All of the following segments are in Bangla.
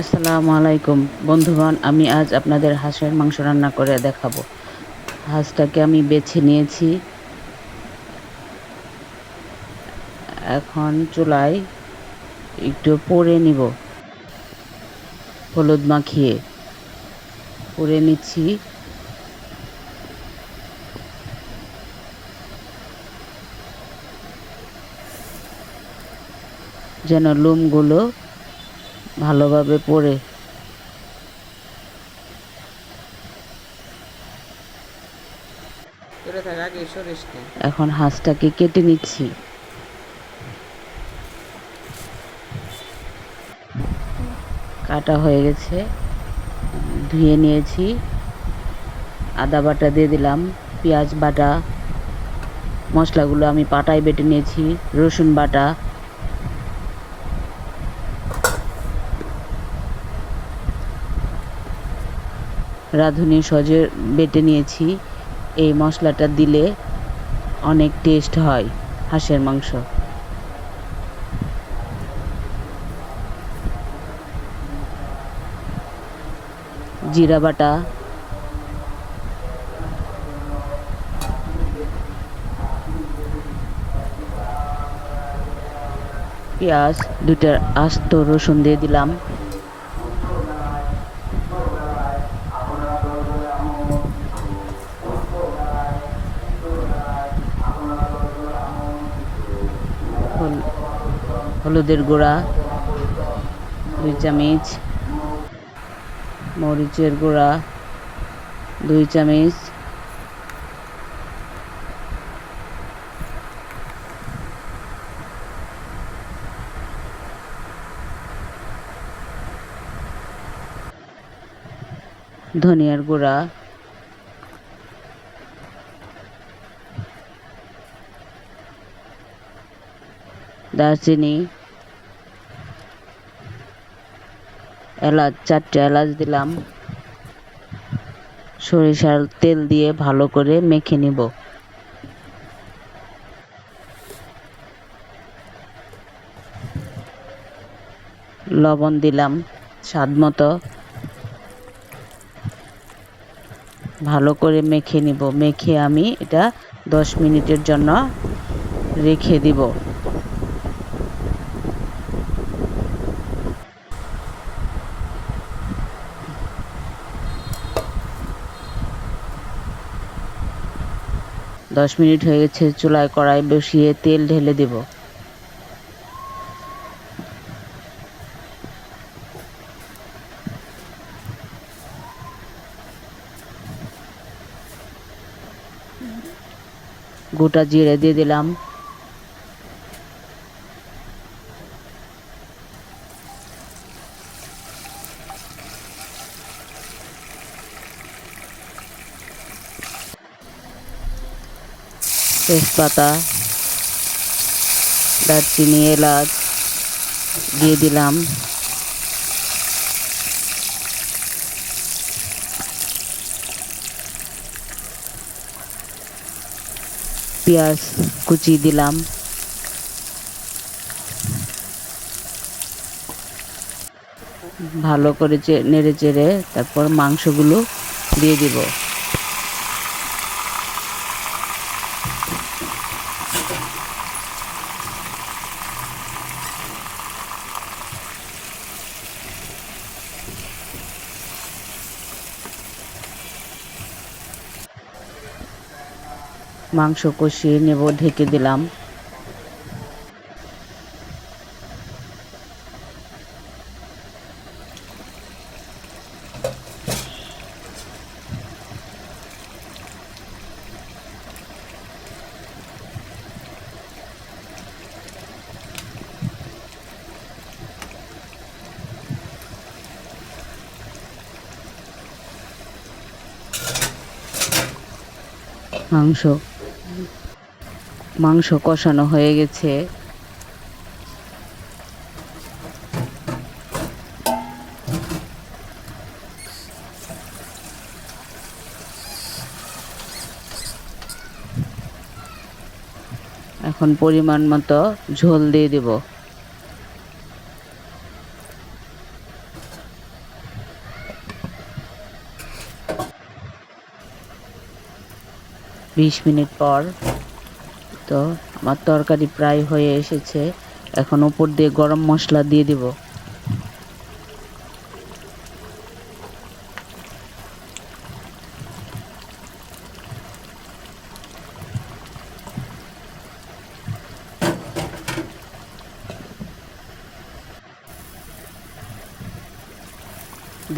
আসসালামু আলাইকুম। বন্ধুগণ, আমি আজ আপনাদের হাঁসের মাংস রান্না করে দেখাবো। হাঁসটাকে আমি বেছে নিয়েছি। এখন চুলায় একটু পরে নিব। হলুদ মাখিয়ে পরে নিচ্ছি। যেন লোমগুলো ভালোভাবে পড়ে। এখন হাঁসটাকে কেটে নিচ্ছি। কাটা হয়ে গেছে। ধুয়ে নিয়েছি। আদা বাটা দিয়ে দিলাম পেঁয়াজ বাটা মশলাগুলো আমি পাটায় বেটে নিয়েছি রসুন বাটা রাঁধুনি সজে বেটে নিয়েছি। এই মশলাটা দিলে অনেক টেস্ট হয় হাঁসের মাংস। জিরা বাটা। পেঁয়াজ দুটা আস্ত রসুন দিয়ে দিলাম। হলুদের গুঁড়া দুই চামচ মরিচের গুঁড়া দুই চামচ ধনিয়ার গুঁড়া দারচিনি এলাচ, চারটে এলাচ দিলাম। সরিষার তেল দিয়ে ভালো করে মেখে নিব। লবণ দিলাম স্বাদ মতো। ভালো করে মেখে নিব। মেখে আমি এটা দশ মিনিটের জন্য রেখে দিব। দশ মিনিট হয়ে গেছে চুলায় কড়াই বসিয়ে তেল ঢেলে দেব। গোটা জিরে দিয়ে দিলাম। তেজপাতা, দারচিনি, এলাচ দিয়ে দিলাম। পেঁয়াজ কুচি দিলাম। ভালো করে নেড়ে চেড়ে তারপর মাংসগুলো দিয়ে দিব। মাংস কষিয়ে নেব ঢেকে দিলাম। মাংস মাংস কষানো হয়ে গেছে। এখন পরিমাণ মতো ঝোল দিয়ে দিব। বিশ মিনিট পর তো আমার তরকারি প্রায় হয়ে এসেছে। এখন উপর দিয়ে গরম মশলা দিয়ে দিব।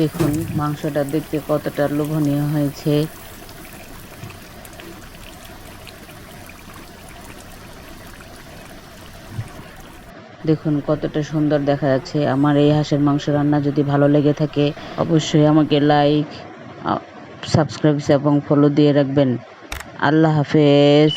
দেখুন, মাংসটা দেখতে কতটা লোভনীয় হয়েছে। দেখুন, কতটা সুন্দর দেখা যাচ্ছে। আমার এই হাঁসের মাংস রান্না যদি ভালো লেগে থাকে, অবশ্যই আমাকে লাইক সাবস্ক্রাইব এবং ফলো দিয়ে রাখবেন। আল্লাহ হাফেজ।